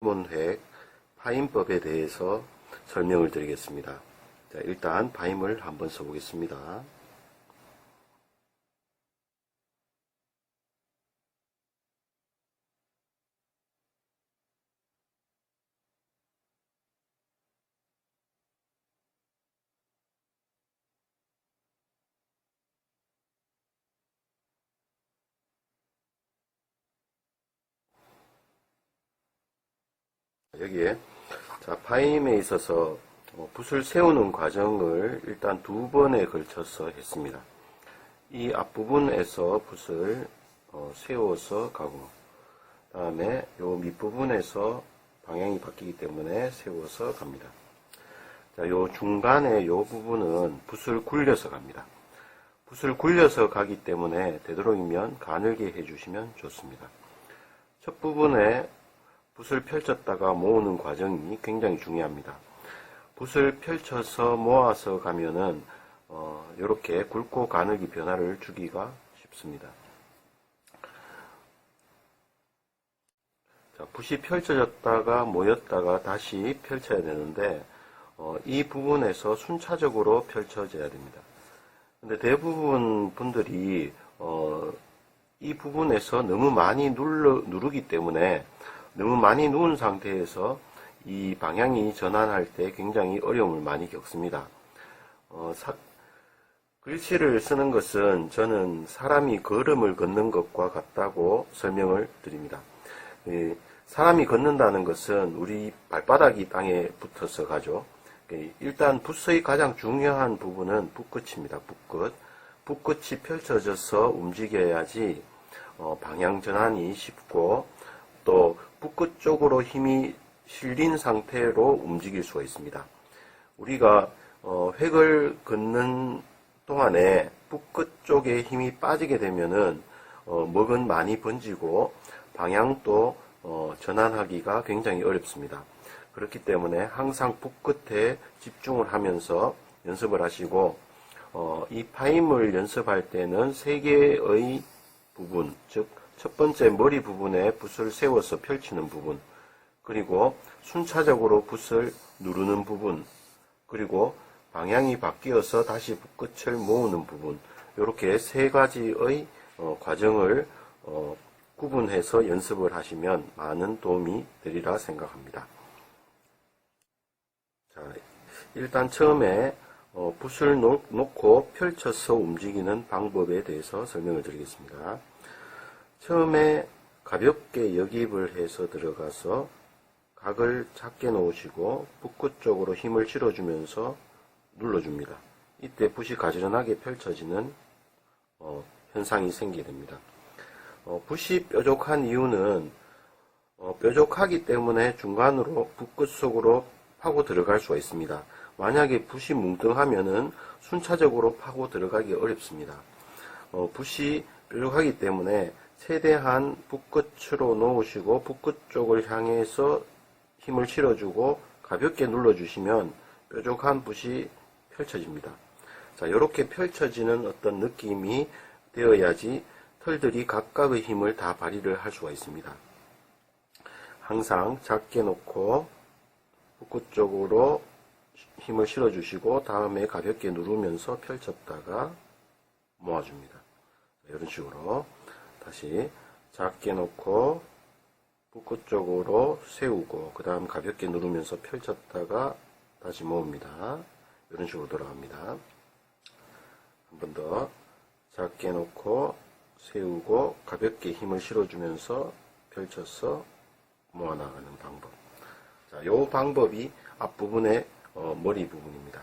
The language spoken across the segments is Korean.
문획 파임법에 대해서 설명을 드리겠습니다. 자, 일단 파임을 한번 써보겠습니다. 여기에 자, 파임에 있어서 어, 붓을 세우는 과정을 일단 두 번에 걸쳐서 했습니다. 이 앞부분에서 붓을 어, 세워서 가고 다음에 요 밑부분에서 방향이 바뀌기 때문에 세워서 갑니다. 자, 요 중간에 요 부분은 붓을 굴려서 갑니다. 붓을 굴려서 가기 때문에 되도록이면 가늘게 해주시면 좋습니다. 첫 부분에 붓을 펼쳤다가 모으는 과정이 굉장히 중요합니다. 붓을 펼쳐서 모아서 가면은 어, 이렇게 굵고 가늘기 변화를 주기가 쉽습니다. 자, 붓이 펼쳐졌다가 모였다가 다시 펼쳐야 되는데 어, 이 부분에서 순차적으로 펼쳐져야 됩니다. 근데 대부분 분들이 어, 이 부분에서 너무 많이 눌러, 누르기 때문에 너무 많이 누운 상태에서 이 방향이 전환할 때 굉장히 어려움을 많이 겪습니다. 어, 사- 글씨를 쓰는 것은 저는 사람이 걸음을 걷는 것과 같다고 설명을 드립니다. 예, 사람이 걷는다는 것은 우리 발바닥이 땅에 붙어서 가죠. 예, 일단 붓의 가장 중요한 부분은 붓끝입니다. 붓끝. 붓끝이 펼쳐져서 움직여야지 어, 방향 전환이 쉽고 또 붓끝 쪽으로 힘이 실린 상태로 움직일 수가 있습니다. 우리가 어, 획을 긋는 동안에 붓끝 쪽에 힘이 빠지게 되면은 어, 먹은 많이 번지고 방향도 어, 전환하기가 굉장히 어렵습니다. 그렇기 때문에 항상 붓끝에 집중을 하면서 연습을 하시고 어, 이 파임을 연습할 때는 세 개의 부분, 즉 첫 번째 머리 부분에 붓을 세워서 펼치는 부분, 그리고 순차적으로 붓을 누르는 부분, 그리고 방향이 바뀌어서 다시 붓끝을 모으는 부분, 이렇게 세 가지의 어, 과정을 어, 구분해서 연습을 하시면 많은 도움이 되리라 생각합니다. 자, 일단 처음에 어, 붓을 놓, 놓고 펼쳐서 움직이는 방법에 대해서 설명을 드리겠습니다. 처음에 가볍게 역입을 해서 들어가서 각을 작게 놓으시고 붓끝 쪽으로 힘을 실어주면서 눌러줍니다. 이때 붓이 가지런하게 펼쳐지는 어, 현상이 생기게 됩니다. 어, 붓이 뾰족한 이유는 어, 뾰족하기 때문에 중간으로 붓끝 속으로 파고 들어갈 수가 있습니다. 만약에 붓이 뭉뚱하면은 순차적으로 파고 들어가기 어렵습니다. 어, 붓이 뾰족하기 때문에 최대한 붓끝으로 놓으시고 붓끝 쪽을 향해서 힘을 실어주고 가볍게 눌러주시면 뾰족한 붓이 펼쳐집니다. 자, 이렇게 펼쳐지는 어떤 느낌이 되어야지 털들이 각각의 힘을 다 발휘를 할 수가 있습니다. 항상 작게 놓고 붓끝 쪽으로 힘을 실어주시고 다음에 가볍게 누르면서 펼쳤다가 모아줍니다. 이런 식으로 다시 작게 놓고 붓끝 쪽으로 세우고 그 다음 가볍게 누르면서 펼쳤다가 다시 모읍니다. 이런 식으로 돌아갑니다. 한 번 더 작게 놓고 세우고 가볍게 힘을 실어주면서 펼쳐서 모아나가는 방법. 자, 요 방법이 앞부분의 어, 머리 부분입니다.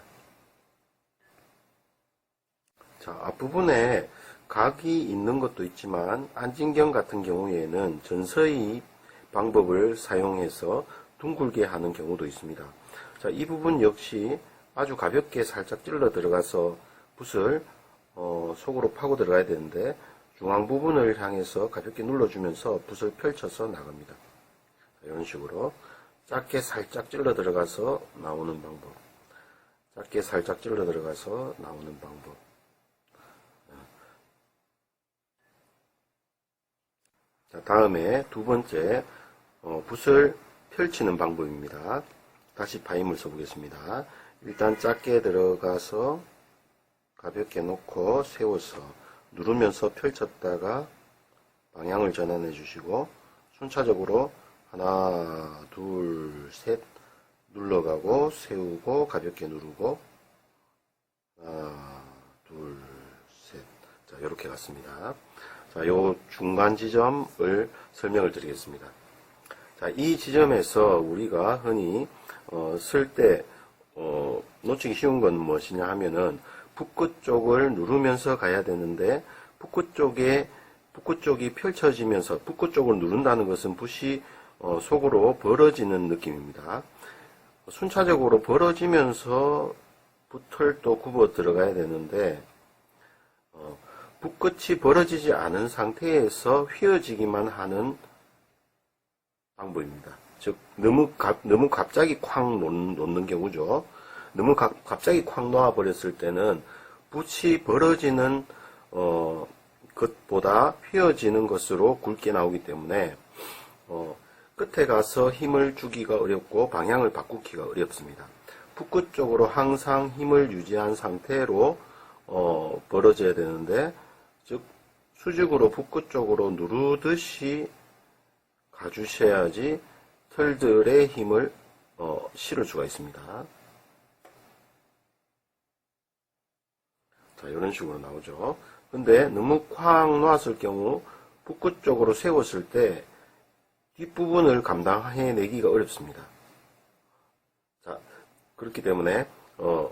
자, 앞부분에 각이 있는 것도 있지만 안진경 같은 경우에는 전서의 방법을 사용해서 둥글게 하는 경우도 있습니다. 자, 이 부분 역시 아주 가볍게 살짝 찔러 들어가서 붓을 어, 속으로 파고 들어가야 되는데 중앙 부분을 향해서 가볍게 눌러주면서 붓을 펼쳐서 나갑니다. 자, 이런 식으로 작게 살짝 찔러 들어가서 나오는 방법. 작게 살짝 찔러 들어가서 나오는 방법. 자, 다음에 두 번째, 어, 붓을 펼치는 방법입니다. 다시 파임을 써보겠습니다. 일단 작게 들어가서 가볍게 놓고 세워서 누르면서 펼쳤다가 방향을 전환해 주시고 순차적으로 하나, 둘, 셋 눌러가고 세우고 가볍게 누르고 하나, 둘, 셋. 자, 이렇게 갔습니다. 자, 요 중간 지점을 설명을 드리겠습니다. 자, 이 지점에서 우리가 흔히 어, 쓸때 어, 놓치기 쉬운 건 무엇이냐 하면은 북구 쪽을 누르면서 가야 되는데 북구 쪽에 북구 쪽이 펼쳐지면서 북구 쪽을 누른다는 것은 붓이 어, 속으로 벌어지는 느낌입니다. 순차적으로 벌어지면서 붓털도 굽어 들어가야 되는데 어, 붓끝이 벌어지지 않은 상태에서 휘어지기만 하는 방법입니다. 즉 너무 갑, 너무 갑자기 쾅 놓는, 경우죠. 너무 가- 갑자기 쾅 놓아 버렸을 때는 붓이 벌어지는 어, 것보다 휘어지는 것으로 굵게 나오기 때문에 어, 끝에 가서 힘을 주기가 어렵고 방향을 바꾸기가 어렵습니다. 붓끝 쪽으로 항상 힘을 유지한 상태로 어, 벌어져야 되는데 즉 수직으로 붓끝 쪽으로 누르듯이 가주셔야지 털들의 힘을 어, 실을 수가 있습니다. 자, 이런 식으로 나오죠. 근데 너무 쾅 놨을 경우 붓끝 쪽으로 세웠을 때 뒷부분을 감당해내기가 어렵습니다. 자, 그렇기 때문에 어,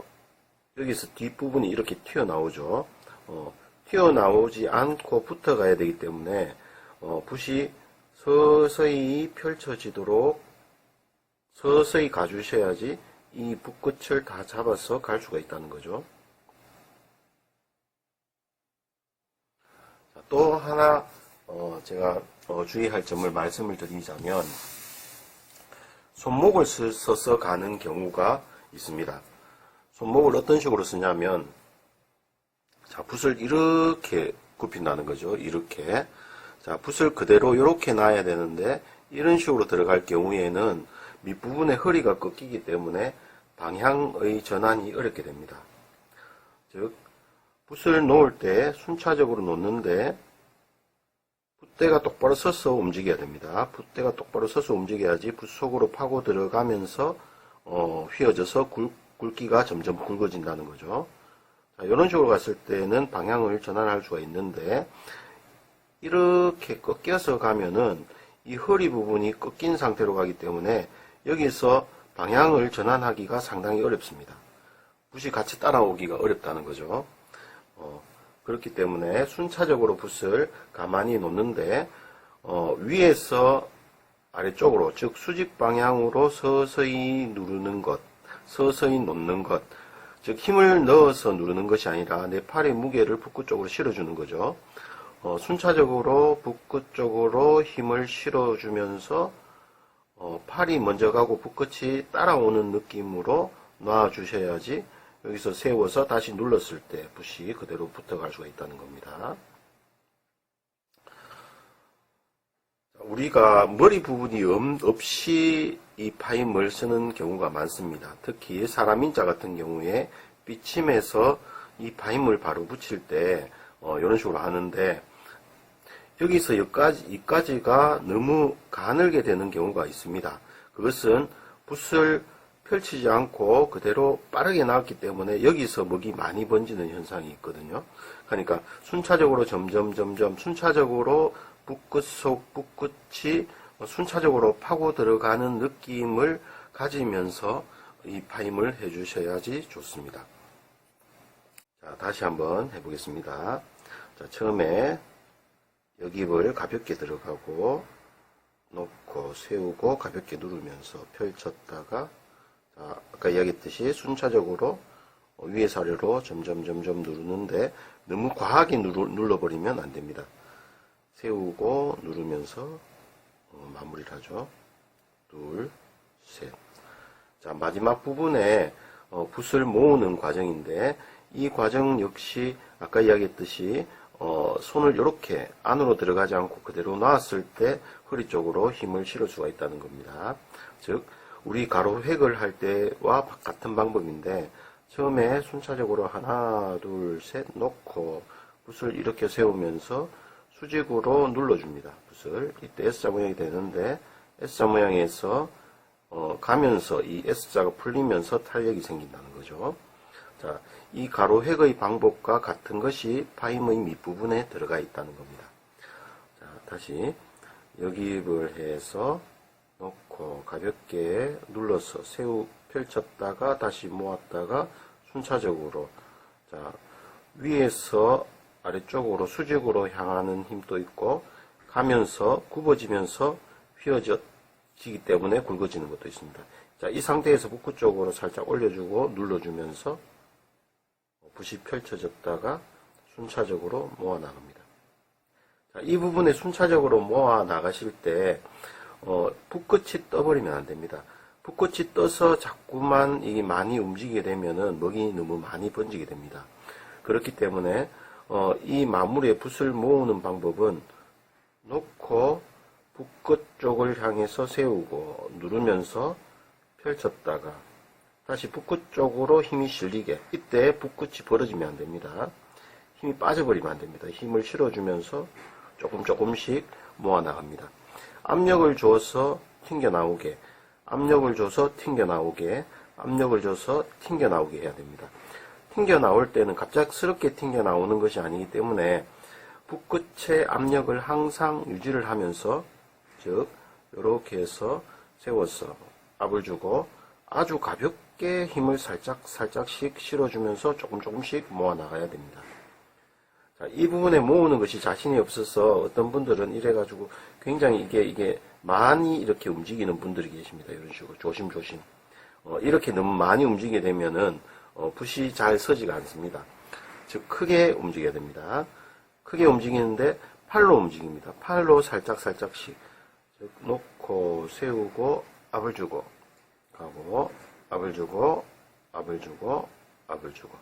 여기서 뒷부분이 이렇게 튀어나오죠. 어, 튀어나오지 않고 붙어가야 되기 때문에 어, 붓이 서서히 펼쳐지도록 서서히 가주셔야지 이 붓끝을 다 잡아서 갈 수가 있다는 거죠. 자, 또 하나 어, 제가 어, 주의할 점을 말씀을 드리자면 손목을 쓰- 써서 가는 경우가 있습니다. 손목을 어떤 식으로 쓰냐면 자 붓을 이렇게 굽힌다는 거죠. 이렇게 자 붓을 그대로 이렇게 놔야 되는데 이런 식으로 들어갈 경우에는 밑부분에 허리가 꺾이기 때문에 방향의 전환이 어렵게 됩니다. 즉 붓을 놓을 때 순차적으로 놓는데 붓대가 똑바로 서서 움직여야 됩니다. 붓대가 똑바로 서서 움직여야지 붓 속으로 파고 들어가면서 어, 휘어져서 굵, 굵기가 점점 굵어진다는 거죠. 자, 이런 식으로 갔을 때는 방향을 전환할 수가 있는데 이렇게 꺾여서 가면은 이 허리 부분이 꺾인 상태로 가기 때문에 여기서 방향을 전환하기가 상당히 어렵습니다. 붓이 같이 따라오기가 어렵다는 거죠. 어, 그렇기 때문에 순차적으로 붓을 가만히 놓는데 어, 위에서 아래쪽으로 즉 수직 방향으로 서서히 누르는 것, 서서히 놓는 것, 즉 힘을 넣어서 누르는 것이 아니라 내 팔의 무게를 붓끝 쪽으로 실어주는 거죠. 어, 순차적으로 붓끝 쪽으로 힘을 실어주면서 어, 팔이 먼저 가고 붓끝이 따라오는 느낌으로 놔주셔야지 여기서 세워서 다시 눌렀을 때 붓이 그대로 붙어갈 수가 있다는 겁니다. 우리가 머리 부분이 없- 없이 이 파임을 쓰는 경우가 많습니다. 특히 사람 인자 같은 경우에 삐침에서 이 파임을 바로 붙일 때 어, 이런 식으로 하는데 여기서 여기까지, 이까지가 너무 가늘게 되는 경우가 있습니다. 그것은 붓을 펼치지 않고 그대로 빠르게 나왔기 때문에 여기서 먹이 많이 번지는 현상이 있거든요. 그러니까 순차적으로 점점 점점 순차적으로 붓끝 속 붓끝이 순차적으로 파고 들어가는 느낌을 가지면서 이 파임을 해주셔야지 좋습니다. 자, 다시 한번 해보겠습니다. 자, 처음에 여기를 가볍게 들어가고 놓고 세우고 가볍게 누르면서 펼쳤다가 자, 아까 이야기했듯이 순차적으로 어, 위에서 아래로 점점 점점 누르는데 너무 과하게 누르, 눌러버리면 안 됩니다. 세우고 누르면서 어, 마무리를 하죠. 둘, 셋. 자, 마지막 부분에 어, 붓을 모으는 과정인데 이 과정 역시 아까 이야기했듯이 어, 손을 이렇게 안으로 들어가지 않고 그대로 놨을 때 허리 쪽으로 힘을 실을 수가 있다는 겁니다. 즉, 우리 가로 획을 할 때와 같은 방법인데, 처음에 순차적으로 하나, 둘, 셋 놓고 붓을 이렇게 세우면서 수직으로 눌러줍니다. 붓을. 이때 S자 모양이 되는데, S자 모양에서 어, 가면서 이 S자가 풀리면서 탄력이 생긴다는 거죠. 자, 이 가로 획의 방법과 같은 것이 파임의 밑부분에 들어가 있다는 겁니다. 자, 다시 여기입을 해서 놓고 가볍게 눌러서 세우 펼쳤다가 다시 모았다가 순차적으로 자, 위에서 아래쪽으로 수직으로 향하는 힘도 있고 가면서 굽어지면서 휘어지기 때문에 굵어지는 것도 있습니다. 자, 이 상태에서 복부 쪽으로 살짝 올려주고 눌러주면서 붓이 펼쳐졌다가 순차적으로 모아 나갑니다. 자, 이 부분에 순차적으로 모아 나가실 때 어, 붓끝이 떠버리면 안 됩니다. 붓끝이 떠서 자꾸만 이게 많이 움직이게 되면은 먹이 너무 많이 번지게 됩니다. 그렇기 때문에 어, 이 마무리에 붓을 모으는 방법은 놓고 붓끝 쪽을 향해서 세우고 누르면서 펼쳤다가 다시 붓끝 쪽으로 힘이 실리게 이때 붓끝이 벌어지면 안 됩니다. 힘이 빠져버리면 안 됩니다. 힘을 실어주면서 조금 조금씩 모아 나갑니다. 압력을 줘서 튕겨 나오게 압력을 줘서 튕겨 나오게 압력을 줘서 튕겨 나오게 해야 됩니다. 튕겨 나올 때는 갑작스럽게 튕겨 나오는 것이 아니기 때문에 붓끝의 압력을 항상 유지를 하면서 즉 이렇게 해서 세워서 압을 주고 아주 가볍게 힘을 살짝 살짝씩 실어주면서 조금 조금씩 모아 나가야 됩니다. 자, 이 부분에 모으는 것이 자신이 없어서 어떤 분들은 이래가지고 굉장히 이게 이게 많이 이렇게 움직이는 분들이 계십니다. 이런 식으로 조심조심. 어, 이렇게 너무 많이 움직이게 되면은 어, 붓이 잘 서지가 않습니다. 즉 크게 움직여야 됩니다. 크게 움직이는데 팔로 움직입니다. 팔로 살짝 살짝씩 즉 놓고 세우고 압을 주고 가고 압을 주고 압을 주고 압을 주고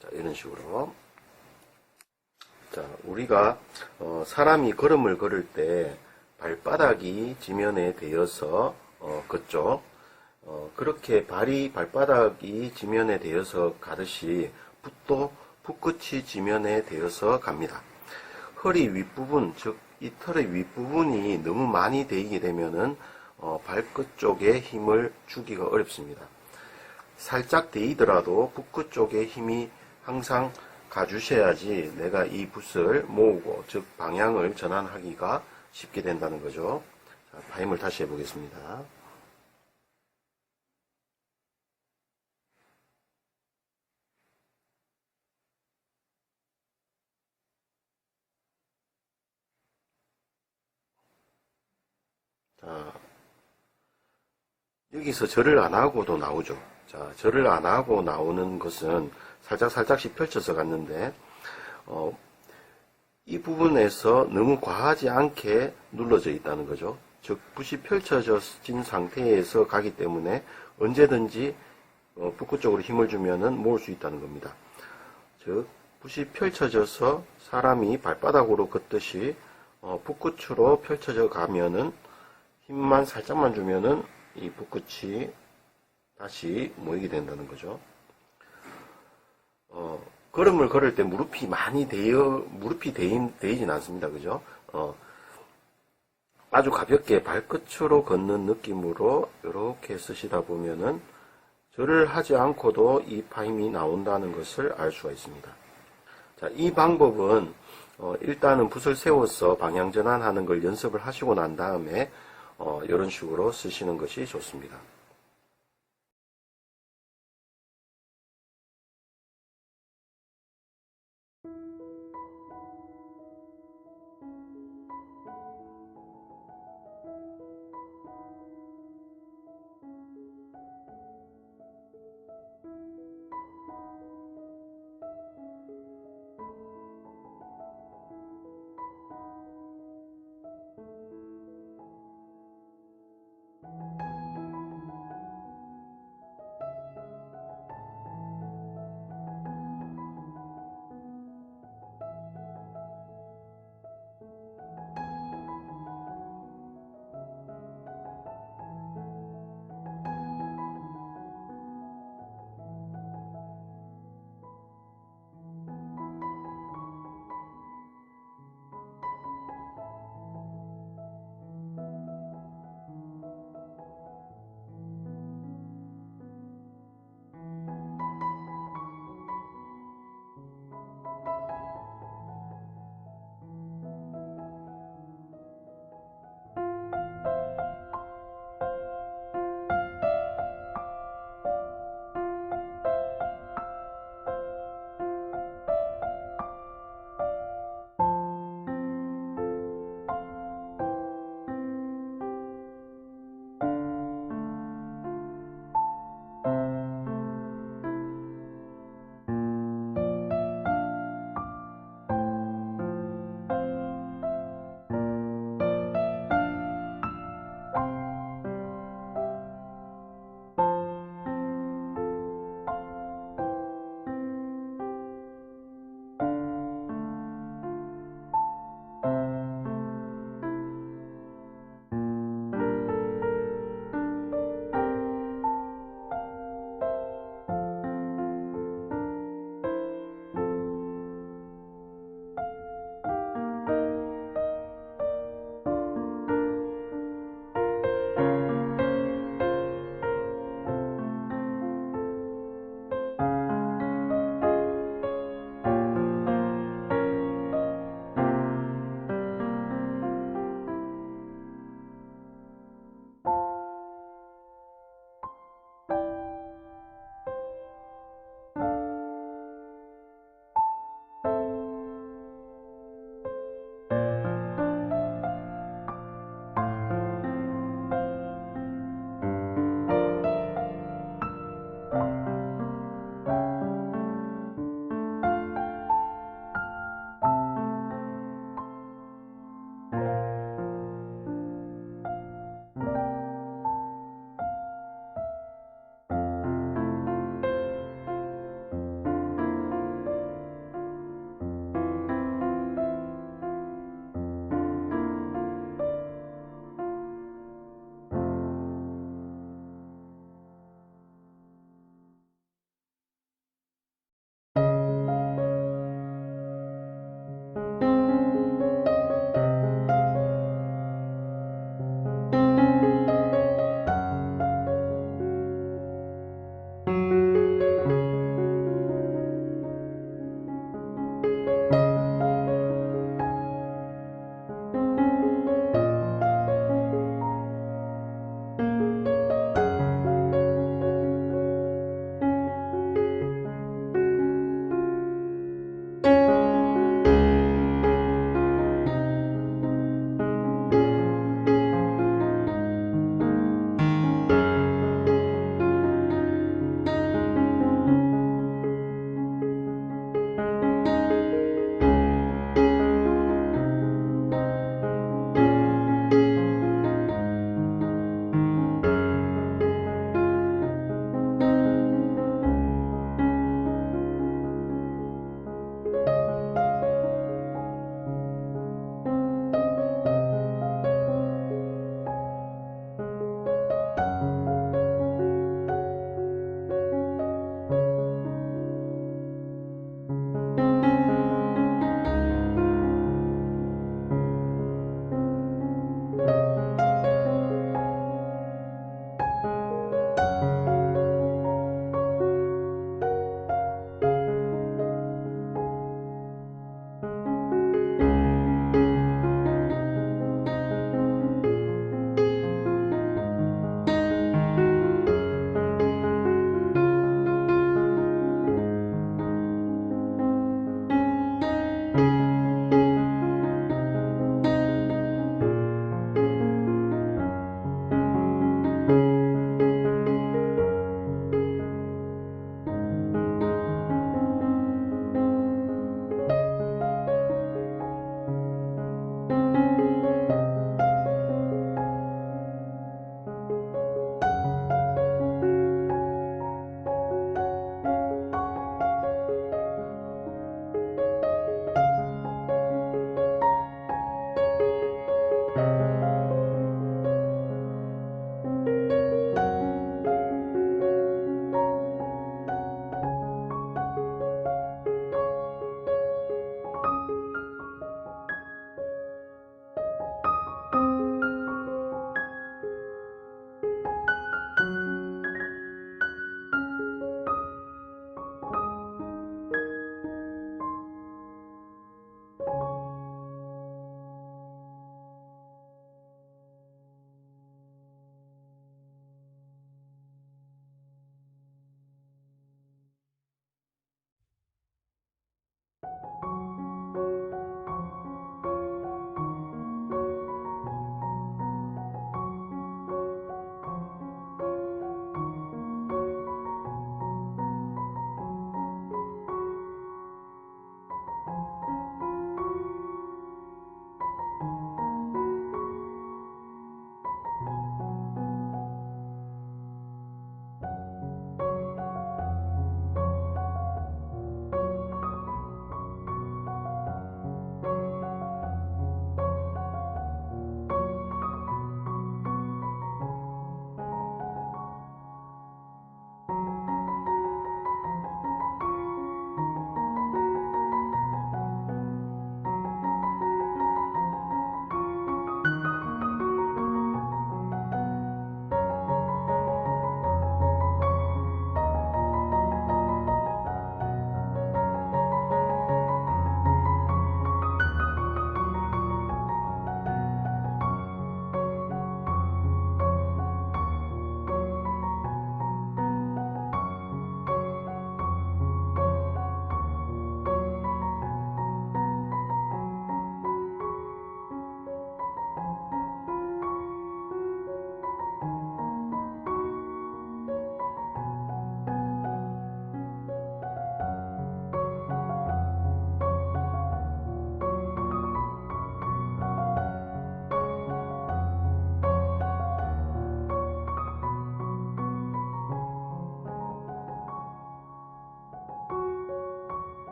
자 이런 식으로 자 우리가 어, 사람이 걸음을 걸을 때 발바닥이 지면에 대어서 어, 걷죠. 어, 그렇게 발이 발바닥이 지면에 대어서 가듯이 붓도 붓끝이 지면에 대어서 갑니다. 허리 윗부분, 즉 이 털의 윗부분이 너무 많이 데이게 되면은 어, 발끝 쪽에 힘을 주기가 어렵습니다. 살짝 데이더라도 붓끝 쪽에 힘이 항상 가주셔야지 내가 이 붓을 모으고 즉 방향을 전환하기가 쉽게 된다는 거죠. 자, 파임을 다시 해보겠습니다. 자, 여기서 절을 안 하고도 나오죠. 자, 절을 안 하고 나오는 것은 살짝 살짝씩 펼쳐서 갔는데, 어, 이 부분에서 너무 과하지 않게 눌러져 있다는 거죠. 즉, 붓이 펼쳐진 상태에서 가기 때문에 언제든지 어, 붓끝 쪽으로 힘을 주면은 모을 수 있다는 겁니다. 즉, 붓이 펼쳐져서 사람이 발바닥으로 걷듯이 어, 붓끝으로 펼쳐져 가면은 힘만 살짝만 주면은 이 붓끝이 다시 모이게 된다는 거죠. 어, 걸음을 걸을 때 무릎이 많이 대여, 무릎이 대인, 대이진 않습니다. 그죠? 어, 아주 가볍게 발끝으로 걷는 느낌으로 이렇게 쓰시다 보면은 절을 하지 않고도 이 파임이 나온다는 것을 알 수가 있습니다. 자, 이 방법은 어, 일단은 붓을 세워서 방향 전환하는 걸 연습을 하시고 난 다음에 어, 이런 식으로 쓰시는 것이 좋습니다.